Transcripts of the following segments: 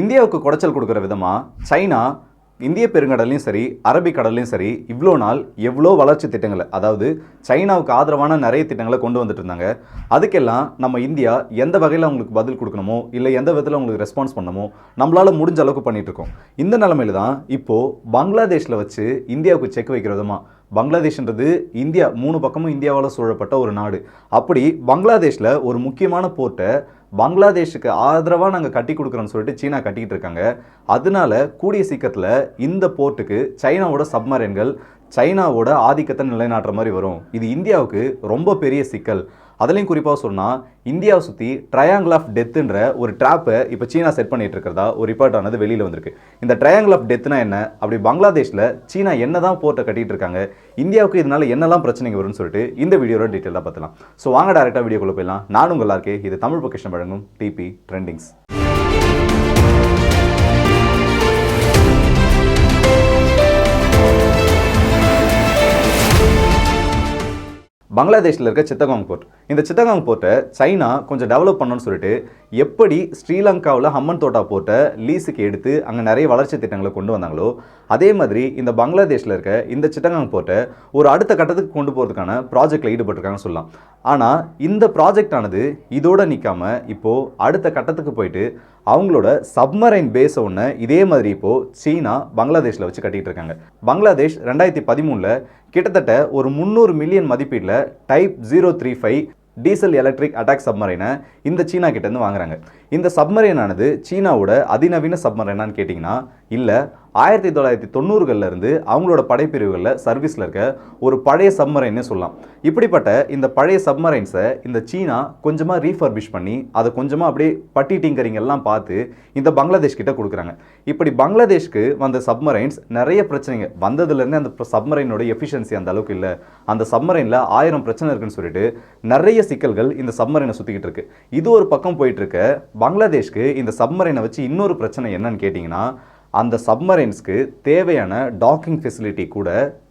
இந்தியாவுக்கு குடைச்சல் கொடுக்குற விதமாக சைனா இந்திய பெருங்கடல்லையும் சரி அரபிக்கடல்லையும் சரி இவ்வளோ நாள் எவ்வளோ வளர்ச்சி திட்டங்களை அதாவது சைனாவுக்கு ஆதரவான நிறைய திட்டங்களை கொண்டு வந்துட்டு இருந்தாங்க. அதுக்கெல்லாம் நம்ம இந்தியா எந்த வகையில் அவங்களுக்கு பதில் கொடுக்கணுமோ இல்லை எந்த விதத்தில் அவங்களுக்கு ரெஸ்பான்ஸ் பண்ணணுமோ நம்மளால் முடிஞ்ச அளவுக்கு பண்ணிகிட்டு இருக்கோம். இந்த நிலமையில தான் இப்போது பங்களாதேஷில் வச்சு இந்தியாவுக்கு செக் வைக்கிற விதமாக பங்களாதேஷ்ன்றது இந்தியா மூணு பக்கமும் இந்தியாவால் சூழப்பட்ட ஒரு நாடு. அப்படி பங்களாதேஷில் ஒரு முக்கியமான போர்ட்டை பங்களாதேஷுக்கு ஆதரவாக நாங்கள் கட்டி கொடுக்குறோன்னு சொல்லிட்டு சீனா கட்டிக்கிட்டு இருக்காங்க. அதனால கூடிய சீக்கிரத்தில் இந்த போர்ட்டுக்கு சைனாவோட சப்மரைன்கள் சைனாவோட ஆதிக்கத்தை நிலைநாட்டுற மாதிரி வரும். இது இந்தியாவுக்கு ரொம்ப பெரிய சிக்கல். அதுலேயும் குறிப்பாக சொன்னால் இந்தியாவை சுற்றி ட்ரையாங்கிள் ஆஃப் டெத்துன்ற ஒரு ட்ராப்பை இப்போ சீனா செட் பண்ணிட்டு இருக்கிறதா ஒரு ரிப்போர்ட் ஆனது வெளியில் வந்திருக்கு. இந்த ட்ரையாங்கிள் ஆஃப் டெத்னா என்ன? அப்படி பங்களாதேஷில் சீனா என்ன தான் போர்ட்டை கட்டிட்டு இருக்காங்க இந்தியாவுக்கு இதனால என்னெல்லாம் பிரச்சனைங்க வரும்னு சொல்லிட்டு இந்த வீடியோட டீட்டெயிலாக பார்த்துலாம் ஸோ வாங்க டேரெக்டாக வீடியோக்குள்ள போயிடலாம். நானும் உங்கள் எல்லாருக்கே இது தமிழ் பொக்கிஷன் வழங்கும் டிபி ட்ரெண்டிங்ஸ் பங்களாதேஷில் இருக்க சித்தகாங் போர்ட். இந்த சித்தகாங் போர்ட்டை சைனா கொஞ்சம் டெவலப் பண்ணணும்னு சொல்லிட்டு எப்படி ஸ்ரீலங்காவில் ஹம்மன் தோட்டா போர்ட்டை லீஸுக்கு எடுத்து அங்கே நிறைய வளர்ச்சி திட்டங்களை கொண்டு வந்தாங்களோ அதே மாதிரி இந்த பங்களாதேஷில் இருக்க இந்த சிட்டகாங் போர்ட்டை ஒரு அடுத்த கட்டத்துக்கு கொண்டு போகிறதுக்கான ப்ராஜெக்டில் ஈடுபட்டிருக்காங்கன்னு சொல்லலாம். ஆனால் இந்த ப்ராஜெக்ட் ஆனது இதோட நிற்காம இப்போது அடுத்த கட்டத்துக்கு போயிட்டு அவங்களோட சப்மரைன் பேஸை ஒன்று இதே மாதிரி இப்போது சீனா பங்களாதேஷில் வச்சு கட்டிகிட்டு இருக்காங்க பங்களாதேஷ் ரெண்டாயிரத்தி பதிமூணில் கிட்டத்தட்ட ஒரு முந்நூறு மில்லியன் மதிப்பீட்டில் type zero three five diesel electric attack சப்மரைனை இந்த சீனா கிட்டேருந்து வாங்குறாங்க. இந்த சப்மரைனானது சீனாவோட அதிநவீன சப்மரைனான்னு கேட்டிங்கன்னா இல்லை ஆயிரத்தி தொள்ளாயிரத்தி தொண்ணூறுகள்லேருந்து அவங்களோட படைப்பிரிவுகளில் சர்வீஸில் இருக்க ஒரு பழைய சப்மரைன்னு சொல்லலாம். இப்படிப்பட்ட இந்த பழைய சப்மரைன்ஸை இந்த சீனா கொஞ்சமாக ரீஃபர்பிஷ் பண்ணி அதை கொஞ்சமாக அப்படியே பட்டி டிங்கரிங் எல்லாம் பார்த்து இந்த பங்களாதேஷ் கிட்ட கொடுக்குறாங்க. இப்படி பங்களாதேஷ்க்கு வந்த சப்மரைன்ஸ் நிறைய பிரச்சனைங்க. வந்ததுலேருந்து அந்த சப்மரைனோட எஃபிஷியன்சி அந்த அளவுக்கு இல்லை. அந்த சப்மரைனில் ஆயிரம் பிரச்சனை இருக்குன்னு சொல்லிட்டு நிறைய சிக்கல்கள் இந்த சப்மரைனை சுற்றிக்கிட்டு இருக்கு. இது ஒரு பக்கம் போயிட்டு இருக்க பங்களாதேஷ்க்கு இந்த சப்மரைனை வச்சு இன்னொரு பிரச்சனை என்னன்னு கேட்டிங்கன்னா அந்த சப்மரைன்ஸ்க்கு தேவையான டாக்கிங் ஃபெசிலிட்டி கூட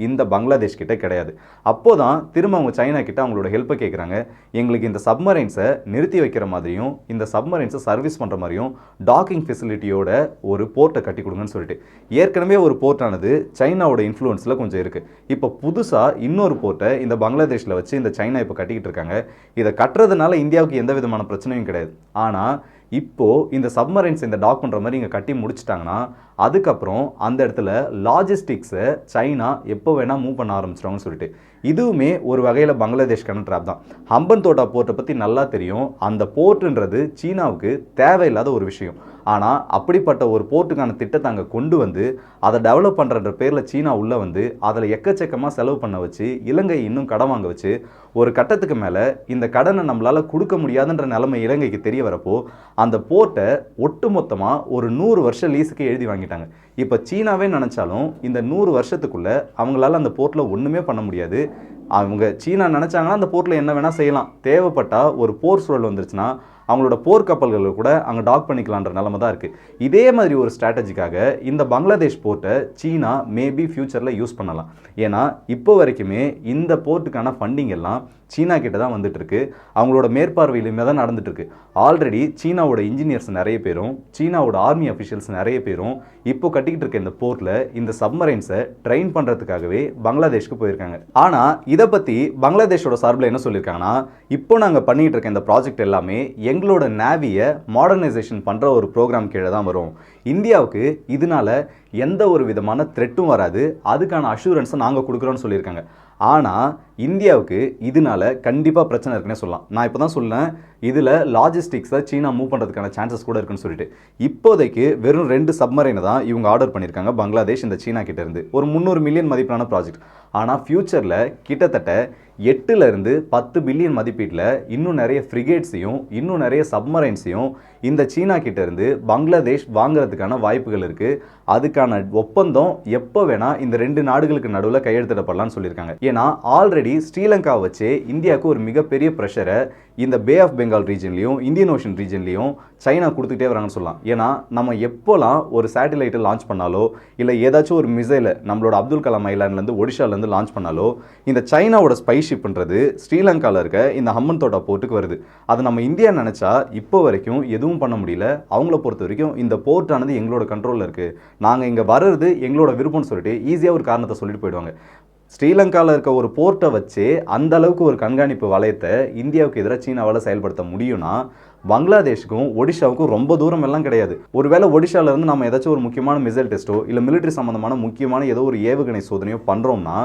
இந்த பங்களாதேஷ் கிட்ட கிடையாது. அப்போ தான் திரும்ப அவங்க சைனா கிட்ட அவங்களோட ஹெல்ப்பை கேட்குறாங்க எங்களுக்கு இந்த சப்மரைன்ஸை நிறுத்தி வைக்கிற மாதிரியும் இந்த சப்மரைன்ஸை சர்வீஸ் பண்ணுற மாதிரியும் டாக்கிங் ஃபெசிலிட்டியோட ஒரு போர்ட்டை கட்டி கொடுங்கன்னு சொல்லிட்டு. ஏற்கனவே ஒரு போர்ட்டானது சைனாவோட இன்ஃப்ளூயன்ஸில் கொஞ்சம் இருக்குது இப்போ புதுசாக இன்னொரு போர்ட்டை இந்த பங்களாதேஷில் வச்சு இந்த சைனா இப்போ கட்டிக்கிட்டு இருக்காங்க. இதை கட்டுறதுனால இந்தியாவுக்கு எந்த விதமான பிரச்சனையும் கிடையாது. ஆனால் இப்போது இந்த சப்மரைன்ஸ் இந்த டாக் பண்ணுற மாதிரி இங்கே கட்டி முடிச்சிட்டாங்கன்னா அதுக்கப்புறம் அந்த இடத்துல லாஜிஸ்டிக்ஸை சைனா எப்போ வேணால் மூவ் பண்ண ஆரம்பிச்சிட்டாங்கன்னு சொல்லிட்டு. இதுவுமே ஒரு வகையில் பங்களாதேஷ்கான ட்ராப் தான். ஹம்பன் தோட்டா போர்ட்டை பற்றி நல்லா தெரியும். அந்த போர்ட்டுன்றது சீனாவுக்கு தேவையில்லாத ஒரு விஷயம். ஆனால் அப்படிப்பட்ட ஒரு போர்ட்டுக்கான திட்டத்தை அங்கே கொண்டு வந்து அதை டெவலப் பண்ணுறன்ற பேரில் சீனா உள்ளே வந்து அதில் எக்கச்சக்கமாக செலவு பண்ண வச்சு இலங்கை இன்னும் கடன் வாங்க வச்சு ஒரு கட்டத்துக்கு மேலே இந்த கடனை நம்மளால் கொடுக்க முடியாதுன்ற நிலைமை இலங்கைக்கு தெரிய வரப்போ அந்த போர்ட்டை ஒட்டுமொத்தமாக ஒரு நூறு வருஷம் லீஸுக்கு எழுதி வாங்கிட்டாங்க. இப்போ சீனாவே நினச்சாலும் இந்த நூறு வருஷத்துக்குள்ளே அவங்களால அந்த போர்ட்டில் ஒன்றுமே பண்ண முடியாது. அவங்க சீனா நினச்சாங்கன்னா அந்த போர்ட்டில் என்ன வேணால் செய்யலாம். தேவைப்பட்டால் ஒரு போர் சூழல் வந்துருச்சுன்னா அவங்களோட போர்க்கப்பல்களை கூட அங்கே டாக் பண்ணிக்கலான்ற நிலமை தான் இருக்குது இதே மாதிரி ஒரு ஸ்ட்ராட்டஜிக்காக இந்த பங்களாதேஷ் போர்ட்டை சீனா மேபி ஃப்யூச்சரில் யூஸ் பண்ணலாம். ஏன்னா இப்போ வரைக்குமே இந்த போர்ட்டுக்கான ஃபண்டிங் எல்லாம் சீனா கிட்ட தான் வந்துட்டுருக்கு அவங்களோட மேற்பார்வையிலுமே தான் நடந்துட்டுருக்கு ஆல்ரெடி சீனாவோட இன்ஜினியர்ஸ் நிறைய பேரும் சீனாவோட ஆர்மி அஃபிஷியல்ஸ் நிறைய பேரும் இப்போ கட்டிக்கிட்டு இருக்க இந்த போர்ட்டில் இந்த சப்மரைன்ஸை ட்ரெயின் பண்ணுறதுக்காகவே பங்களாதேஷ்க்கு போயிருக்காங்க. ஆனால் இதை பற்றி பங்களாதேஷோட சார்பில் என்ன சொல்லியிருக்காங்கன்னா இப்போ நாங்கள் பண்ணிகிட்டு இருக்க இந்த ப்ராஜெக்ட் எல்லாமே எங்களோட நேவியை மாடர்னைசேஷன் பண்ணுற ஒரு ப்ரோக்ராம் கீழே தான் வரும். இந்தியாவுக்கு இதனால எந்த ஒரு விதமான த்ரெட்டும் வராது. அதுக்கான அஷூரன்ஸை நாங்கள் கொடுக்குறோன்னு சொல்லியிருக்காங்க. ஆனால் இந்தியாவுக்கு இதனால கண்டிப்பாக பிரச்சனை இருக்குன்னே சொல்லலாம். நான் இப்போ தான் சொன்னேன் இதில் லாஜிஸ்டிக்ஸை சீனா மூவ் பண்ணுறதுக்கான சான்சஸ் கூட இருக்குன்னு சொல்லிட்டு. இப்போதைக்கு வெறும் ரெண்டு சப்மரைனை தான் இவங்க ஆர்டர் பண்ணியிருக்காங்க பங்களாதேஷ் இந்த சீனா கிட்டேருந்து ஒரு முந்நூறு மில்லியன் மதிப்பிலான ப்ராஜெக்ட் ஆனால் ஃப்யூச்சரில் கிட்டத்தட்ட எட்டுலேருந்து பத்து பில்லியன் மதிப்பீட்டில் இன்னும் நிறைய ஃப்ரிகேட்ஸையும் இன்னும் நிறைய சப்மரைன்ஸையும் இந்த சீனா கிட்டேருந்து பங்களாதேஷ் வாங்குறதுக்கான வாய்ப்புகள் இருக்குது அதுக்கான ஒப்பந்தம் எப்போ வேணால் இந்த ரெண்டு நாடுகளுக்கு நடுவில் கையெழுத்திடப்படலாம்னு சொல்லியிருக்காங்க. ஏன்னா ஆல்ரெடி ஆல்ரெடி ஸ்ரீலங்காவை வச்சு இந்தியாவுக்கு ஒரு மிகப்பெரிய ப்ரெஷரை இந்த பே ஆஃப் பெங்கால் ரீஜன்லையும் இந்தியன் ஓஷன் ரீஜன்லையும் சைனா கொடுத்துக்கிட்டே வராங்கன்னு சொல்லலாம். ஏன்னா நம்ம எப்போலாம் ஒரு சேட்டலைட்டை லான்ச் பண்ணாலோ இல்லை ஏதாச்சும் ஒரு மிசைலை நம்மளோட அப்துல் கலாம் ஐலாண்ட்லேருந்து ஒடிஷாலேருந்து லான்ச் பண்ணாலோ இந்த சைனாவோட ஸ்பை ஷிப்ன்றது ஸ்ரீலங்காவில் இருக்க இந்த ஹம்மன் தோட்டா போர்ட்டுக்கு வருது. அது நம்ம இந்தியா நினச்சா இப்போ வரைக்கும் எதுவும் பண்ண முடியல. அவங்கள பொறுத்த வரைக்கும் இந்த போர்ட்டானது எங்களோட கண்ட்ரோலில் இருக்குது நாங்கள் இங்கே வர்றது எங்களோட விருப்பம்னு சொல்லிட்டு ஈஸியாக ஒரு காரணத்தை சொல்லிட்டு போயிடுவாங்க. ஸ்ரீலங்காவில் இருக்க ஒரு போர்ட்டை வச்சு அந்த அளவுக்கு ஒரு கண்காணிப்பு வளையத்தை இந்தியாவுக்கு எதிராக சீனாவால் செயல்படுத்த முடியும்னா பங்களாதேஷுக்கும் ஒடிஷாவுக்கும் ரொம்ப தூரம் எல்லாம் கிடையாது. ஒருவேளை ஒடிஷாவிலேருந்து இருந்து நம்ம ஏதாச்சும் ஒரு முக்கியமான மிசைல் டெஸ்ட்டோ இல்லை மிலிட்டரி சம்மந்தமான முக்கியமான ஏதோ ஒரு ஏவுகணை சோதனையோ பண்ணுறோம்னா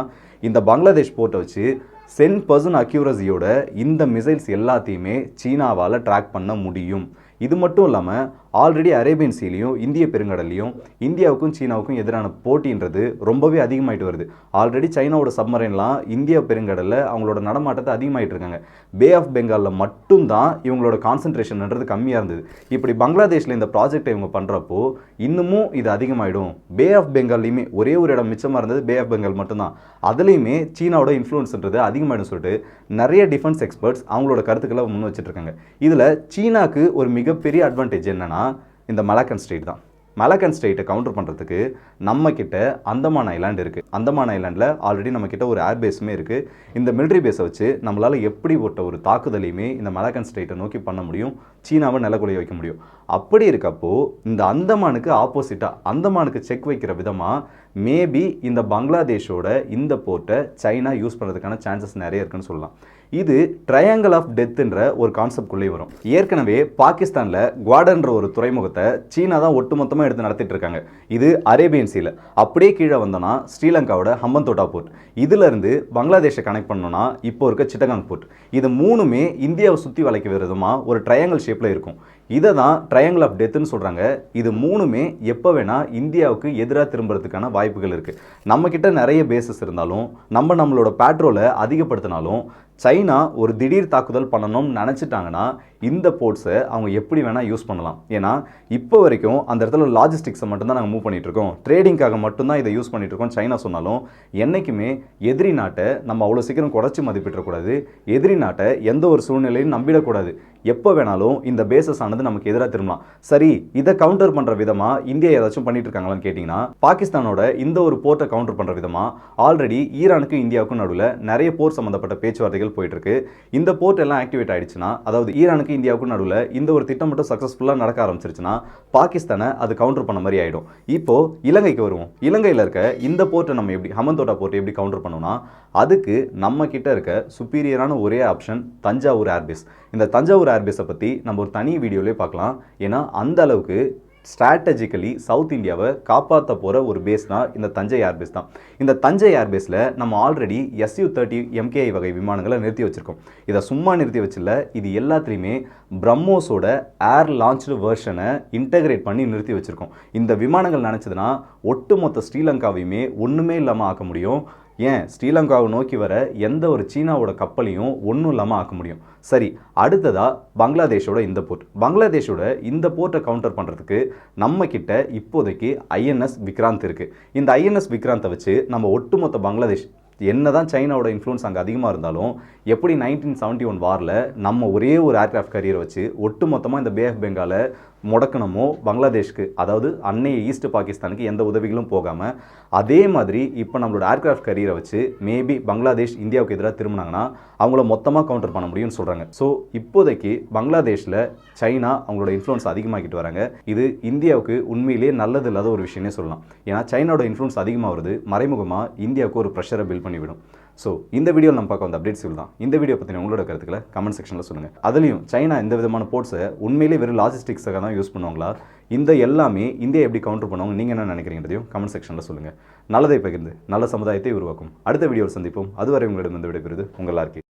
இந்த பங்களாதேஷ் போர்ட்டை வச்சு சென் பர்சன்ட் அக்யூரஸியோட இந்த மிசைல்ஸ் எல்லாத்தையுமே சீனாவால் ட்ராக் பண்ண முடியும். இது மட்டும் இல்லாமல் ஆல்ரெடி அரேபியன் சீலையும் இந்திய பெருங்கடல்லையும் இந்தியாவுக்கும் சீனாவுக்கும் எதிரான போட்டின்றது ரொம்பவே அதிகமாயிட்டு வருது. ஆல்ரெடி சைனாவோட சப்மரைன்லாம் இந்திய பெருங்கடலில் அவங்களோட நடமாட்டத்தை அதிகமாயிட்டு இருக்காங்க. பே ஆஃப் பெங்காலில் மட்டும்தான் இவங்களோட கான்சன்ட்ரேஷன்ன்றது கம்மியாக இருந்தது. இப்படி பங்களாதேஷில் இந்த ப்ராஜெக்டை இவங்க பண்ணுறப்போ இன்னமும் இது அதிகமாயிடும். பே ஆஃப் பெங்கால்லையுமே ஒரே ஒரு இடம் மிச்சமாக இருந்தது பே ஆஃப் பெங்கால் மட்டும்தான். அதுலேயுமே சீனாவோட இன்ஃப்ளூயன்ஸ்ன்றது அதிகமாயிடும் சொல்லிட்டு நிறைய டிஃபென்ஸ் எக்ஸ்பர்ட்ஸ் அவங்களோட கருத்துக்களை முன் வச்சுட்டு இருக்காங்க. இதில் சீனாக்கு ஒரு மிகப்பெரிய அட்வான்டேஜ் என்னென்னா இந்த மலக்கன் ஸ்ட்ரெயிட் தான். மலக்கன் ஸ்டேட்டை கவுண்டர் பண்ணுறதுக்கு நம்ம அந்தமான் ஐலாண்டு இருக்குது அந்தமான் ஐலாண்டில் ஆல்ரெடி நம்ம ஒரு ஏர்பேஸுமே இருக்குது இந்த மிலிட்ரி பேஸை வச்சு நம்மளால் எப்படி ஒட்ட ஒரு தாக்குதலையுமே இந்த மலக்கன் ஸ்டேட்டை நோக்கி பண்ண முடியும்? சீனாவை நிலக்குலைய வைக்க முடியும். அப்படி இருக்கப்போ இந்த அந்தமானுக்கு ஆப்போசிட்டாக அந்தமானுக்கு செக் வைக்கிற விதமாக மேபி இந்த பங்களாதேஷோட இந்த போர்ட்டை சைனா யூஸ் பண்ணுறதுக்கான சான்சஸ் நிறைய இருக்குன்னு சொல்லலாம். இது ட்ரையாங்கிள் ஆஃப் டெத்துன்ற ஒரு கான்செப்ட்குள்ளே வரும். ஏற்கனவே பாகிஸ்தானில் குவாடன்ற ஒரு துறைமுகத்தை சீனா தான் ஒட்டுமொத்தமாக எடுத்து நடத்திட்டு இருக்காங்க. இது அரேபியன் சீல அப்படியே கீழே வந்தோன்னா ஸ்ரீலங்காவோட ஹம்பந்தோட்டா போர்ட். இதிலிருந்து பங்களாதேஷை கனெக்ட் பண்ணோன்னா இப்போ இருக்க சிட்டகாங் போர்ட். இது மூணுமே இந்தியாவை சுற்றி வளைக்க விதமாக ஒரு ட்ரையாங்கிள் ஷேப்பில் இருக்கும். இதை தான் ட்ரையாங்கிள் ஆஃப் டெத்துன்னு சொல்கிறாங்க இது மூணுமே எப்போ வேணால் இந்தியாவுக்கு எதிராக திரும்புறதுக்கான வாய்ப்புகள் இருக்குது நம்மக்கிட்ட நிறைய பேசஸ் இருந்தாலும் நம்ம நம்மளோட பேட்ரோலை அதிகப்படுத்தினாலும் சைனா ஒரு திடீர் தாக்குதல் பண்ணணும்னு நினச்சிட்டாங்கன்னா இந்த போர்ட்ஸை அவங்க எப்படி வேணால் யூஸ் பண்ணலாம். ஏன்னா இப்போ வரைக்கும் அந்த இடத்துல லாஜிஸ்டிக்ஸை மட்டும்தான் நாங்கள் மூவ் பண்ணிகிட்ருக்கோம் இருக்கோம் ட்ரேடிங்காக மட்டும்தான் இதை யூஸ் பண்ணிகிட்ருக்கோம் சைனா சொன்னாலும் என்றைக்குமே எதிரி நாட்டை நம்ம அவ்வளோ சீக்கிரம் குறைச்சி மதிப்பிடக்கூடாது. எதிரி நாட்டை எந்த ஒரு சூழ்நிலையும் நம்பிடக்கூடாது. எப்போ வேணாலும் இந்த பேசஸ் ஆனது நமக்கு எதிராக திரும்பலாம். சரி இதை கவுண்டர் பண்ணுற விதமாக இந்தியா ஏதாச்சும் பண்ணிட்டு இருக்காங்களான்னு கேட்டிங்கன்னா பாகிஸ்தானோட இந்த ஒரு போர்ட்டை கவுண்டர் பண்ணுற விதமாக ஆல்ரெடி ஈரானுக்கும் இந்தியாவுக்கும் நடுவில் நிறைய போர் சம்மந்தப்பட்ட பேச்சுவார்த்தைகள் போயிட்டு இருக்கு இந்த போர்ட் எல்லாம் ஆக்டிவேட் ஆயிடுச்சுன்னா அதாவது ஈரானுக்கு இந்தியாவுக்கும் நடுவில் இந்த ஒரு திட்டம் மட்டும் சக்ஸஸ்ஃபுல்லாக நடக்க ஆரம்பிச்சிருச்சுன்னா பாகிஸ்தானை அது கவுண்டர் பண்ண மாதிரி ஆயிடும். இப்போ இலங்கைக்கு வருவோம். இலங்கையில் இருக்க இந்த போர்ட்டை நம்ம எப்படி ஹமந்தோட்டா போர்ட்டை எப்படி கவுண்டர் பண்ணோம்னா அதுக்கு நம்ம கிட்ட இருக்க சுப்பீரியரான ஒரே ஆப்ஷன் தஞ்சாவூர் ஏர்பேஸ் இந்த தஞ்சாவூர் ஏர்பேஸை பற்றி நம்ம ஒரு தனி வீடியோலே பார்க்கலாம். ஏன்னா அந்த அளவுக்கு ஸ்ட்ராட்டஜிக்கலி சவுத் இந்தியாவை காப்பாற்ற போகிற ஒரு பேஸ்னால் இந்த தஞ்சை ஏர்பேஸ் தான். இந்த தஞ்சை ஏர்பேஸில் நம்ம ஆல்ரெடி எஸ்யூ தேர்ட்டி எம்கேஐ வகை விமானங்களை நிறுத்தி வச்சுருக்கோம். இதை சும்மா நிறுத்தி வச்சில்ல இது எல்லாத்துலேயுமே பிரம்மோஸோட ஏர் லான்ச்டு வேர்ஷனை இன்டகிரேட் பண்ணி நிறுத்தி வச்சுருக்கோம். இந்த விமானங்கள் நினச்சதுன்னா ஒட்டுமொத்த ஸ்ரீலங்காவையுமே ஒன்றுமே இல்லாமல் ஆக்க முடியும். ஏன்? ஸ்ரீலங்காவை நோக்கி வர எந்த ஒரு சீனாவோட கப்பலையும் ஒன்றும் இல்லாமல் ஆக்க முடியும். சரி அடுத்ததாக பங்களாதேஷோட இந்த போர்ட். பங்களாதேஷோட இந்த போர்ட்டை கவுண்டர் பண்ணுறதுக்கு நம்ம கிட்ட இப்போதைக்கு ஐஎன்எஸ் விக்ராந்த் இருக்குது இந்த ஐஎன்எஸ் விக்ராந்தை வச்சு நம்ம ஒட்டுமொத்த பங்களாதேஷ் என்னதான் சைனாவோட இன்ஃப்ளூன்ஸ் அங்கே அதிகமாக இருந்தாலும் எப்படி நைன்டீன் செவன்ட்டி ஒன் வாரில் நம்ம ஒரே ஒரு ஏர்க்ராஃப்ட் கரியரை வச்சு ஒட்டுமொத்தமாக இந்த பே ஆஃப் பெங்காலை முடக்கணுமோ பங்களாதேஷ்க்கு அதாவது அன்னைய ஈஸ்ட் பாகிஸ்தானுக்கு எந்த உதவிகளும் போகாமல் அதே மாதிரி இப்போ நம்மளோட ஏர்க்ராஃப்ட் கரியரை வச்சு மேபி பங்களாதேஷ் இந்தியாவுக்கு எதிராக திரும்பினாங்கன்னா அவங்கள மொத்தமாக கவுண்டர் பண்ண முடியும்னு சொல்கிறாங்க ஸோ இப்போதைக்கு பங்களாதேஷில் சைனா அவங்களோட இன்ஃப்ளூன்ஸ் அதிகமாகிட்டு வராங்க. இது இந்தியாவுக்கு உண்மையிலேயே நல்லது இல்லாத ஒரு விஷயமே சொல்லலாம். ஏன்னா சைனாவோட இன்ஃப்ளூன்ஸ் அதிகமாக வருது மறைமுகமாக இந்தியாவுக்கு ஒரு ப்ரெஷரை பில்ட் பண்ணிவிடும். ஸோ இந்த வீடியோ நம்ம பார்க்க வந்த அப்டேட்ஸ் தான். இந்த வீடியோ பற்றின உங்களோட கருத்துக்களை கமெண்ட் செக்ஷனில் சொல்லுங்கள் அதுலேயும் சைனா இந்த விதமான போர்ட்ஸை உண்மையிலே வெறும் லாஜிஸ்டிக்ஸாக தான் யூஸ் பண்ணுவாங்களா? இந்த எல்லாமே இந்தியா எப்படி கவுண்டர் பண்ணுவாங்க? நீங்கள் என்ன நினைக்கிறீங்கிறதையும் கமெண்ட் செக்ஷனில் சொல்லுங்கள் நல்லதை பகிர்ந்து நல்ல சமுதாயத்தை உருவாக்கும். அடுத்த வீடியோவில் சந்திப்போம். அதுவரை உங்களிடம் வந்து விடைபெறுது உங்கள் ஆர்கே